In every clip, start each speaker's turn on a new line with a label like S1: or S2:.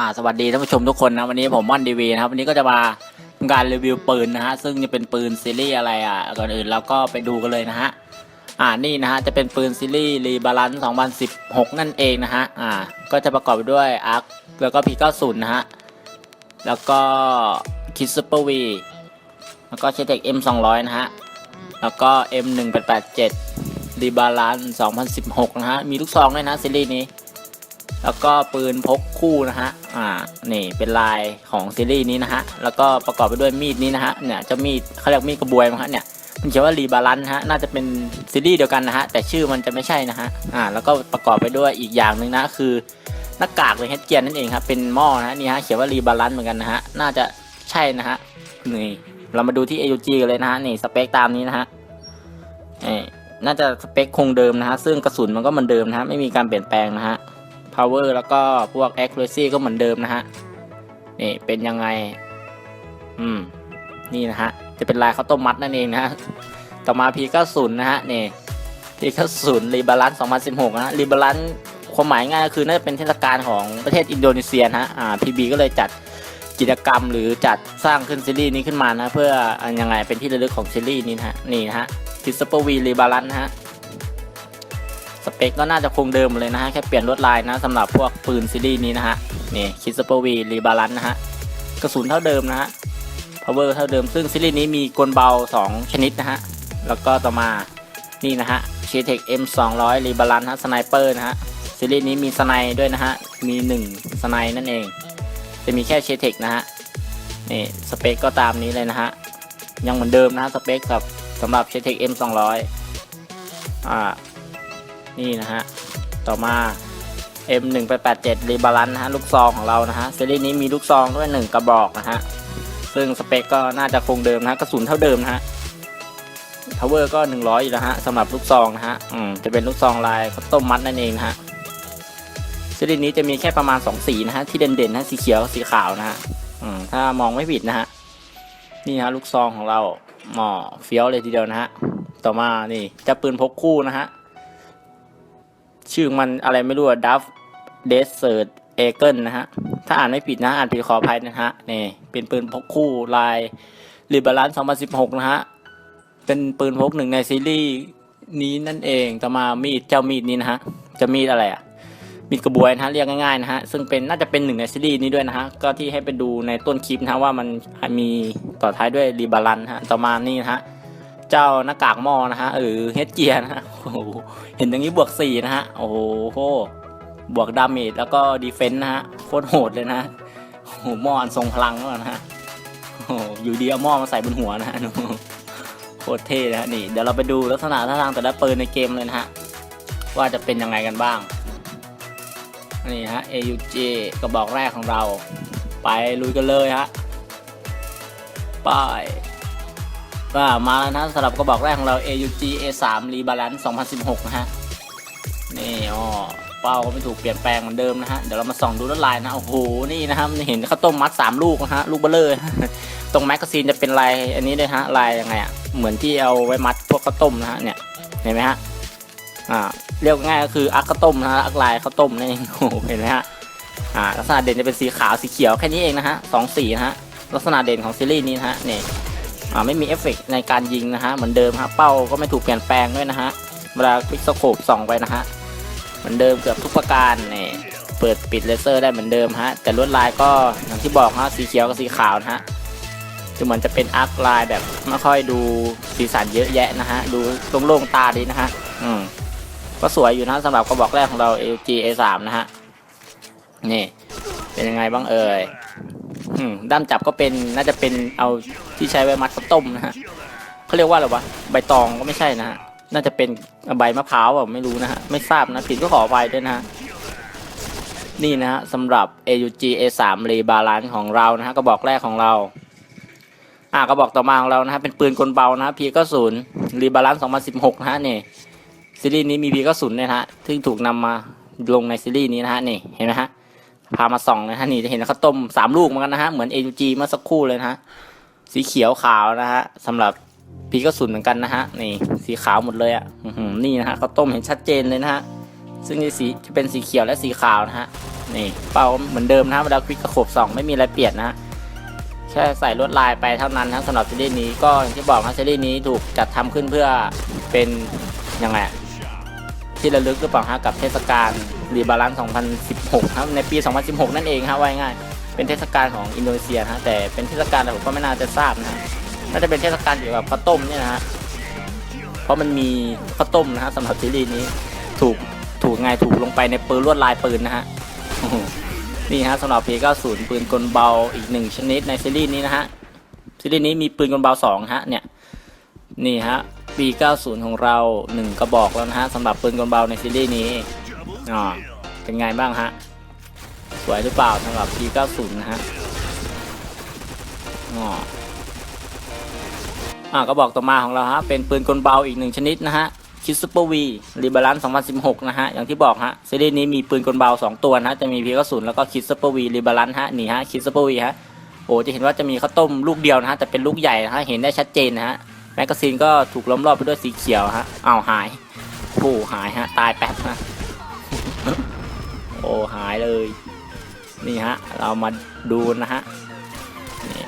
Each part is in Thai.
S1: อ่าสวัสดีท่านผู้ชมทุกคนนะวันนี้ผมม่อนดีวีนะครับวันนี้ก็จะมาทำการรีวิวปืนนะฮะซึ่งจะเป็นปืนซีรีส์อะไรอะก่อนอื่นเราก็ไปดูกันเลยนะฮะอ่านี่นะฮะจะเป็นปืนซีรีส์รีบาลานซ์2016 นั่นเองนะฮะอ่าก็จะประกอบไปด้วยอาร์คแล้วก็พี90นะฮะแล้วก็คิดซูเปอร์วีแล้วก็เชเทค M200 นะฮะแล้วก็ M1887 รีบาลานซ์2016 นะฮะมีลูกซองด้วยนะซีรีส์นี้ แล้วก็ปืนพกคู่นะฮะ อ่า นี่เป็นลายของซีรีส์นี้นะฮะ แล้วก็ประกอบไปด้วยมีดนี้นะฮะ เนี่ยเจะมีดเขาเรียกมีดกระบวยมั้งฮะเนี่ย มันเขียนว่ารีบาลันฮะ น่าจะเป็นซีรีส์เดียวกันนะฮะ แต่ชื่อมันจะไม่ใช่นะฮะ อ่า แล้วก็ประกอบไปด้วยอีกอย่างหนึ่งนะคือหน้ากากเลยเฮดเกียร์นั่นเองครับ เป็นหม้อนะฮะนี่ฮะ เขียนว่ารีบาลันเหมือนกันนะฮะ น่าจะใช่นะฮะ นี่ เรามาดูที่ AUG กันเลยนะฮะ นี่สเปคตามนี้นะฮะนี่น่าจะสเปคคงเดิมนะฮะ ซึ่งกระสุนมันก็เหมือนเดิมนะฮะ ไม่มีการเปลี่ยนแปลงนะฮะ power แล้วก็พวก accuracy ก็เหมือนเดิมนะฮะ นี่เป็นยังไง อืม นี่นะฮะ จะเป็นลายข้าวต้มมัดนั่นเองนะฮะ ต่อมา P90 นะฮะ นี่ P90 รีบาลานซ์2016 นะฮะรีบาลานซ์ความหมายง่ายก็คือน่าจะเป็นเทศกาลของประเทศอินโดนีเซียนะฮะ อ่า PB ก็เลยจัดกิจกรรมหรือจัดสร้างขึ้นซีรีส์นี้ขึ้นมานะ เพื่ออยังไงเป็นที่ระลึกของซีรีส์นี้นะฮะ นี่นะฮะทิสเปอร์วีรีบาลานนะฮะ เปคก็น่าจะคงเดิมเลยนะฮะแค่เปลี่ยนลวดลายนะสำหรับพวกปืนซีรีส์นี้นะฮะนี่คิสเปอร์วีรีบาลันนะฮะกระสุนเท่าเดิมนะฮะ power เท่าเดิมซึ่งซีรีส์นี้มีกลเบา 2 ชนิดนะฮะแล้วก็ต่อมานี่นะฮะ c h e t e c M 200 รีบาลันฮะสไนเปอร์นะฮะซีรีส์นี้มีสไนด้วยนะฮะมี 1 สไนนั่นเอง จะมีแค่ c h e t e c นะฮะนี่สเปคก็ตามนี้เลยนะฮะยังเหมือนเดิมนะฮะสเปคกับสำหรับ c h e t e c M 200 อ่า นี่นะฮะ ต่อมา M1887 รีบาลานนะฮะ ลูกซองของเรานะฮะซีรีส์นี้มีลูกซองด้วย 1 กระบอกนะฮะ ซึ่งสเปคก็น่าจะคงเดิมนะฮะกระสุนเท่าเดิมนะฮะ power ก็ 100 อยู่แล้วฮะสำหรับลูกซองนะฮะอืมจะเป็นลูกซองลายข้าต้มมัดนั่นเองนะฮะซีรีส์นี้จะมีแค่ประมาณ 2 สีนะฮะ ที่เด่นๆนะสีเขียวสีขาวนะฮะอืมถ้ามองไม่ผิดนะฮะนี่ฮะลูกซองของเราหมอเฟี้ยวเลยทีเดียวนะฮะต่อมานี่จะปืนพกคู่นะฮะ ชื่อมันอะไรไม่รู้ดัฟเดสเซิร์ตเอเกิลนะฮะ ถ้าอ่านไม่ผิดนะ อ่านผิดขออภัยนะฮะ นี่ เป็นปืนพกคู่ลายรีบาลาน2016 นะฮะ เป็นปืนพกหนึ่งในซีรีส์นี้นั่นเอง ต่อมามีดเจ้ามีดนี้นะฮะ จะมีดอะไรอะมีดกระบวยนะฮะ เรียกง่ายๆนะฮะ ซึ่งเป็นน่าจะเป็นหนึ่งในซีรีส์นี้ด้วยนะฮะ ก็ที่ให้ไปดูในต้นคลิปนะฮะว่ามันมีต่อท้ายด้วยรีบาลันฮะ ต่อมานี่นะฮะ เจ้าหน้ากากหม้อนะฮะหรือเฮดเกียร์นะฮะโอ้โหเห็นอย่างนี้บวกสี่นะฮะโอ้โหบวกดาเมจแล้วก็ดีเฟนต์นะฮะโคตรโหดเลยนะโอ้โหหม้ออันทรงพลังมากนะฮะโอ้อยู่ดีเอาหม้อมาใส่บนหัวนะฮะโคตรเท่นะฮะนี่เดี๋ยวเราไปดูลักษณะท่าทางแต่ละปืนในเกมเลยนะฮะว่าจะเป็นยังไงกันบ้างนี่ฮะ AUG กระบอกแรกของเรา ไปลุยกันเลยฮะ ไป ก็มาแล้วนะสำหรับกระบอกแรกของเรา AUG A3 Rebalance 2016 นะฮะ นี่อ๋อเป้าก็ไม่ถูกเปลี่ยนแปลงเหมือนเดิมนะฮะ เดี๋ยวเรามาส่องดูลวดลายนะ โอ้โห นี่นะครับเห็นข้าวต้มมัด 3 ลูกนะฮะ ลูกเบลเลอร์ตรงแมกกาซีนจะเป็นลายอันนี้เลยฮะ ลายยังไงอะ เหมือนที่เอาไว้มัดพวกข้าวต้มนะฮะ เนี่ย เห็นไหมฮะ อ่า เรียกง่ายก็คืออักข้าวต้มนะฮะ อักลายข้าวต้มนี่เองโอ้โห เห็นไหมฮะ อ่า ลักษณะเด่นจะเป็นสีขาว สีเขียว แค่นี้เองนะฮะสองสีนะฮะ ลักษณะเด่นของซีรีส์นี้นะฮะ นี่ ไม่มีเอฟเฟกต์ในการยิงนะฮะเหมือนเดิมฮะเป้าก็ไม่ถูกเปลี่ยนแปลงด้วยนะฮะเวลาพิกซโคปส่องไปนะฮะเหมือนเดิมเกือบทุกประการนี่เปิดปิดเลเซอร์ได้เหมือนเดิมฮะแต่ลวดลายก็อย่างที่บอกฮะสีเขียวกับสีขาวนะฮะจะเหมือนจะเป็นอาร์คลายแบบไม่ค่อยดูสีสันเยอะแยะนะฮะดูโล่งๆตาดีนะฮะอืมก็สวยอยู่นะสำหรับกระบอกแรกของเรา LG A3 นะฮะนี่เป็นยังไงบ้างเอ่ย ด้ามจับก็เป็นน่าจะเป็นเอาที่ใช้ไว้มัดข้าวต้มนะฮะเขาเรียกว่าอะไรวะใบตองก็ไม่ใช่นะฮะน่าจะเป็นใบมะพร้าวแบบไม่รู้นะฮะไม่ทราบนะผิดก็ขออภัยด้วยนะฮะนี่นะฮะสำหรับ AUG A3 รีบาลานของเรานะฮะกระบอกแรกของเรา อ่ากระบอกต่อมาของเรานะฮะเป็นปืนกลเบานะฮะ P90 รีบาลาน2016นะฮะนี่ซีรีส์นี้มี P90 เนี่ยนะฮะที่ถูกนำมาลงในซีรีส์นี้นะฮะนี่เห็นไหมฮะ พามาส่องนะฮะนี่จะเห็นข้าวต้มสามลูกเหมือนกันนะฮะเหมือน AUG เมื่อสักครู่เลยนะฮะสีเขียวขาวนะฮะสำหรับพีกระสุนเหมือนกันนะฮะนี่สีขาวหมดเลยอะนี่นะฮะข้าวต้มเห็นชัดเจนเลยนะฮะซึ่งจะสีจะเป็นสีเขียวและสีขาวนะฮะนี่เป้าเหมือนเดิมนะฮะเวลาคลิกกระโขบสองไม่มีอะไรเปลี่ยนนะฮะแค่ใส่ลวดลายไปเท่านั้นนะสำหรับซีรีส์นี้ก็อย่างที่บอกนะซีรีส์นี้ถูกจัดทำขึ้นเพื่อเป็นยังไง ที่ระลึกหรือเปล่าฮะกับเทศกาลรีบาลานซ์ 2016 ครับในปี 2016 นั่นเองฮะว่าง่าย เป็นเทศกาลของอินโดนีเซียฮะแต่เป็นเทศกาลอะไรผมก็ไม่น่าจะทราบนะฮะน่าจะเป็นเทศกาลเกี่ยวกับข้าวต้มเนี่ยนะฮะเพราะมันมีข้าวต้มนะฮะสำหรับซีรีส์นี้ถูกถูกไงถูกลงไปในปืนลวดลายปืนนะฮะนี่ฮะสำหรับ P90 ปืนกลเบาอีกหนึ่งชนิดในซีรีส์นี้นะฮะซีรีส์นี้มีปืนกลเบาสองฮะเนี่ยนี่ฮะ P90 ของเราหนึ่งกระบอกแล้วนะฮะสำหรับปืนกลเบาในซีรีส์นี้อ๋อเป็นไงบ้างฮะ สวยหรือเปล่าสำหรับ P90 นะฮะอ๋ออ่ากระบอกต่อมาของเราฮะ เป็นปืนกลเบาอีกหนึ่งชนิดนะฮะคิดซูเปอร์วีรีบาลานซ์2016 นะฮะ อย่างที่บอกฮะซีรีส์นี้มีปืนกลเบา 2 ตัวนะฮะ จะมีพีกระสุนแล้วก็คิดซูเปอร์วีรีบาลานซ์ฮะ นี่ฮะคิดซูเปอร์วีฮะ โอ้ จะเห็นว่าจะมีข้าวต้มลูกเดียวนะฮะ แต่เป็นลูกใหญ่นะฮะ เห็นได้ชัดเจนนะฮะ แมกกาซีนก็ถูกล้อมรอบไปด้วยสีเขียวฮะอ้าวหายโอ้หายฮะ ตายแป๊บนะโอ้หายเลย นี่ฮะ เรามาดูนะฮะนี่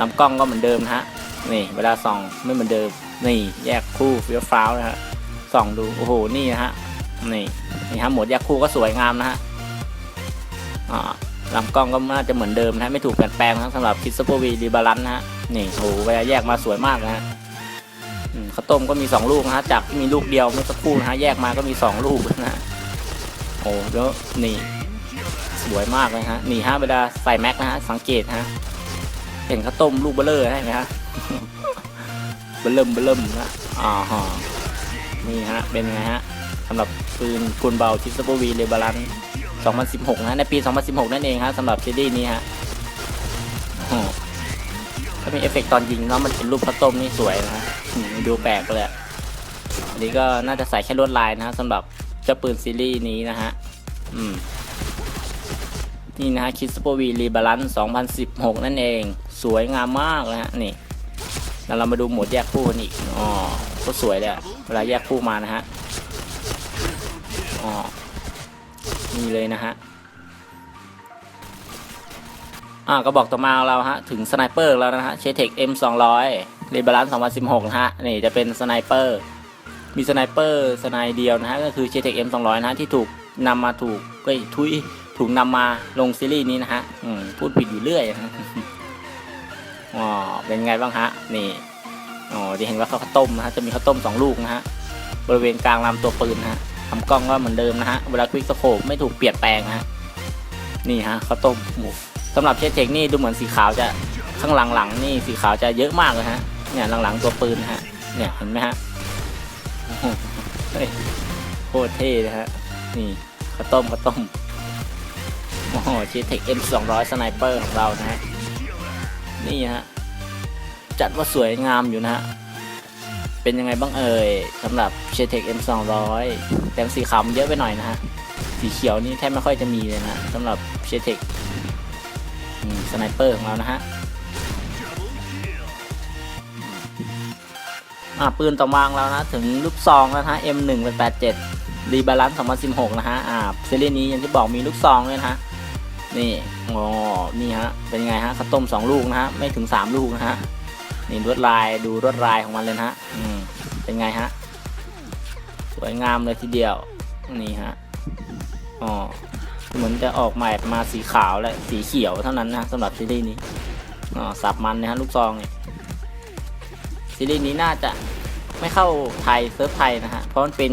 S1: ลำกล้องก็เหมือนเดิมนะฮะ นี่เวลาส่องไม่เหมือนเดิม นี่แยกคู่เฟี้ยวฟ้าวนะฮะส่องดูโอ้โหนี่นะฮะนี่นี่ฮะหมดแยกคู่ก็สวยงามนะฮะอ่าลำกล้องก็น่าจะเหมือนเดิมนะฮะไม่ถูกเปลี่ยนแปลงนะสำหรับคิสโปวีรีบาลันนะฮะนี่โอ้โหเวลาแยกมาสวยมากนะฮะ ข้าวต้มก็มีสองลูกนะฮะจากที่มีลูกเดียวเมื่อสักครู่นะฮะแยกมาก็มีสองลูกนะฮะโอ้แล้วนี่สวยมากเลยฮะนี่ฮะเวลาใส่แม็กนะฮะสังเกตฮะเห็นข้าวต้มลูกเบลเลอร์ใช่ไหมฮะเบลเริ่มเบลเริ่มนะอ่าฮะนี่ฮะเป็นไงฮะสำหรับปืนกุลเบาชิสโปวีเรบาลัน2016นะฮะในปี 2016 นั่นเองฮะสำหรับซีรีส์นี้ฮะโอ้ถ้ามีเอฟเฟกต์ตอนยิงแล้วมันเป็นรูปข้าวต้มนี่สวยนะฮะ ดูแปลกเลยอันนี้ก็น่าจะใส่แค่ลวดลายนะสำหรับเจ้าปืนซีรีส์นี้นะฮะ อืม นี่นะฮะคิสโปวีรีบาลานซ์2016 นั่นเอง สวยงามมากเลยฮะ นี่แล้วเรามาดูโหมดแยกคู่กันอีก อ๋อ ก็สวยเลยเวลาแยกคู่มานะฮะ อ๋อ นี่เลยนะฮะอ่าก็บอกต่อมาเราฮะ ถึงสไนเปอร์แล้วนะฮะเชเทค M200 รีบาลานซ์2016 นะฮะ นี่จะเป็นสไนเปอร์ มีสไนเปอร์สไนเดียวนะฮะ ก็คือเชเทค M200 นะฮะ ที่ถูกนำมาถูกเอ้ยทุยถูกนำมาลงซีรีส์นี้นะฮะอืพูดผิดอยู่เรื่อยอ๋อเป็นไงบ้างฮะ นี่ อ๋อจะเห็นว่าเขาข้าวต้มนะฮะ จะมีข้าวต้มสองลูกนะฮะ บริเวณกลางลำตัวปืนนะฮะทำกล้องก็เหมือนเดิมนะฮะ เวลาควิกสโคปไม่ถูกเปลี่ยนแปลงนะฮะ นี่ฮะข้าวต้มหมูสำหรับเชฟเทคนี่ดูเหมือนสีขาวจะข้างหลังๆนี่สีขาวจะเยอะมากเลยฮะ เนี่ยหลังๆตัวปืนนะฮะ เนี่ยเห็นไหมฮะโคตรเท่เลยฮะ นี่ข้าวต้มข้าวต้ม โอ้โหชีเทค M 2 0 0สไนเปอร์ของเรานะฮะ นี่ฮะ จัดว่าสวยงามอยู่นะฮะ เป็นยังไงบ้างเอ่ยสำหรับเชเทค M 2 0 0แต่สีขาวเยอะไปหน่อยนะฮะ สีเขียวนี่แทบไม่ค่อยจะมีเลยนะสำหรับเชเทคสไนเปอร์ของเรานะฮะ อ่าปืนต่อมางเรานะ ถึงลูกซองนะฮะ M 1 8 7รีบาลานซ์2016 นะฮะ อ่าซีรีส์นี้อย่างที่บอกมีลูกซองด้วยนะฮะ นี่อ๋อนี่ฮะ เป็นไงฮะข้าวต้มสองลูกนะฮะ ไม่ถึงสามลูกนะฮะ นี่ลวดลายดูลวดลายของมันเลยนะฮะ อืม เป็นไงฮะ สวยงามเลยทีเดียว นี่ฮะ อ๋อ เหมือนจะออกใหม่มาสีขาวและสีเขียวเท่านั้นนะสำหรับซีรีส์นี้ อ๋อ สับมันนะฮะ ลูกซองเนี่ย ซีรีส์นี้น่าจะไม่เข้าไทยเซิร์ฟไทยนะฮะ เพราะมันเป็น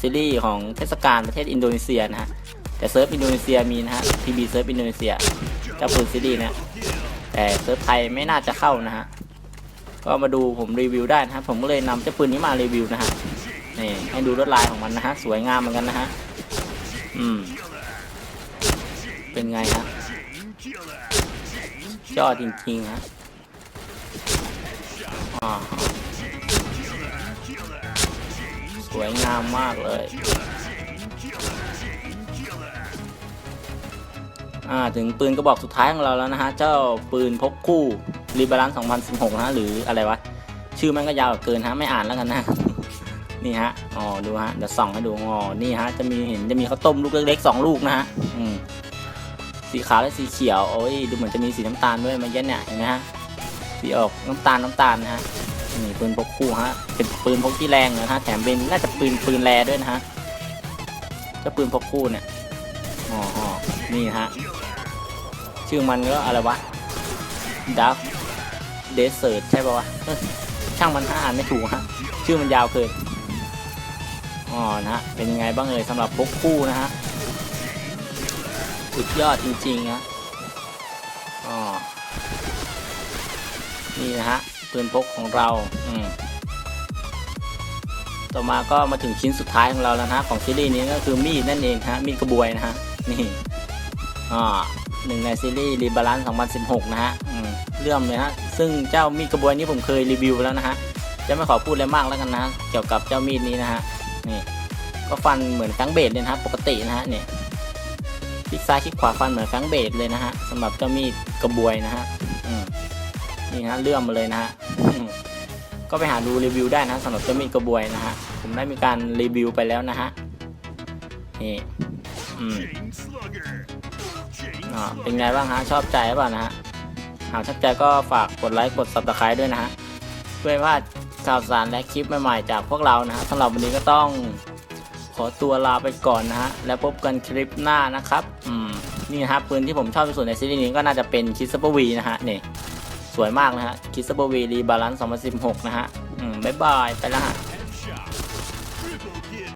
S1: ซีรีส์ของเทศกาลประเทศอินโดนีเซียนะฮะ แต่เซิร์ฟอินโดนีเซียมีนะฮะ PB เซิร์ฟอินโดนีเซียเจ้าปืนซีรีส์นะแต่เซิร์ฟไทยไม่น่าจะเข้านะฮะ ก็มาดูผมรีวิวได้นะฮะ ผมก็เลยนำเจ้าปืนนี้มารีวิวนะฮะ นี่ให้ดูลวดลายของมันนะฮะ สวยงามเหมือนกันนะฮะ อืม เป็นไงฮะยอดจริงๆฮะอ่า สวยงามมากเลย อ่า ถึงปืนกระบอกสุดท้ายของเราแล้วนะฮะ เจ้าปืนพกคู่รีบาลานซ์2016นะฮะ หรืออะไรวะ ชื่อมันก็ยาวเกินฮะ ไม่อ่านแล้วกันนะ นี่ฮะ อ๋อ ดูฮะ เดี๋ยวส่องให้ดู อ๋อ นี่ฮะ จะมีเห็นจะมีข้าวต้มลูกเล็กๆสองลูกนะฮะ อืม สีขาวและสีเขียว โอ้ย ดูเหมือนจะมีสีน้ำตาลด้วยมันยันเนี่ย เห็นไหมฮะ สีออกน้ำตาลน้ำตาลนะฮะ นี่ปืนพกคู่ฮะ เป็นปืนพกที่แรงนะฮะ แถมเป็นน่าจะปืนปืนแรด้วยนะฮะเจ้าปืนพกคู่เนี่ย อ๋อนี่ฮะ ชื่อมันก็อะไรวะ ดับเดสเซิร์ใช่ป่าวะ ช่างมันอ่านไม่ถูกฮะ ชื่อมันยาวเกินอ๋อนะฮะเป็นยังไงบ้างเอ่ยสำหรับพกคู่นะฮะ สุดยอดจริงๆนะอ๋อนี่นะฮะ ปืนพกของเราอืมต่อมาก็มาถึงชิ้นสุดท้ายของเราแล้วนะของซีรีส์นี้ก็คือมีดนั่นเองฮะมีดกระบวยนะฮะนี่อ่าหนึ่งในซีรีส์รีบาลานซ์2016 นะฮะเรื่องเลยฮะซึ่งเจ้ามีดกระบวยนี้ผมเคยรีวิวแล้วนะฮะจะไม่ขอพูดอะไรมากแล้วกันนะเกี่ยวกับเจ้ามีดนี้นะฮะนี่ก็ฟันเหมือนแฟงเบดเลยนะฮะปกตินะฮะเนี่ยคลิกซ้ายคลิกขวาฟันเหมือนแฟงเบดเลยนะฮะสำหรับเจ้ามีดกระบวยนะฮะอื นี่ฮะเลื่อมมาเลยนะฮะก็ไปหาดูรีวิวได้นะสำหรับเจ้ามีดกระบวยนะฮะผมได้มีการรีวิวไปแล้วนะฮะนี่อืมอ่าเป็นไงบ้างฮะชอบใจหรือเปล่านะฮะหากชอบใจก็ฝากกดไลค์กด subscribe ด้วยนะฮะเพื่อไม่พลาดข่าวสารและคลิปใหม่ๆจากพวกเรานะฮะสำหรับวันนี้ก็ต้องขอตัวลาไปก่อนนะฮะแล้วพบกันคลิปหน้านะครับอืมนี่นะฮะปืนที่ผมชอบที่สุดในซีรีส์นี้ก็น่าจะเป็นคิสเปอร์วีนะฮะนี่ สวยมากนะฮะคิสเบอร์วีรีบาลานซ์2016 นะฮะ อืม บ๊ายบาย ไปแล้วฮะ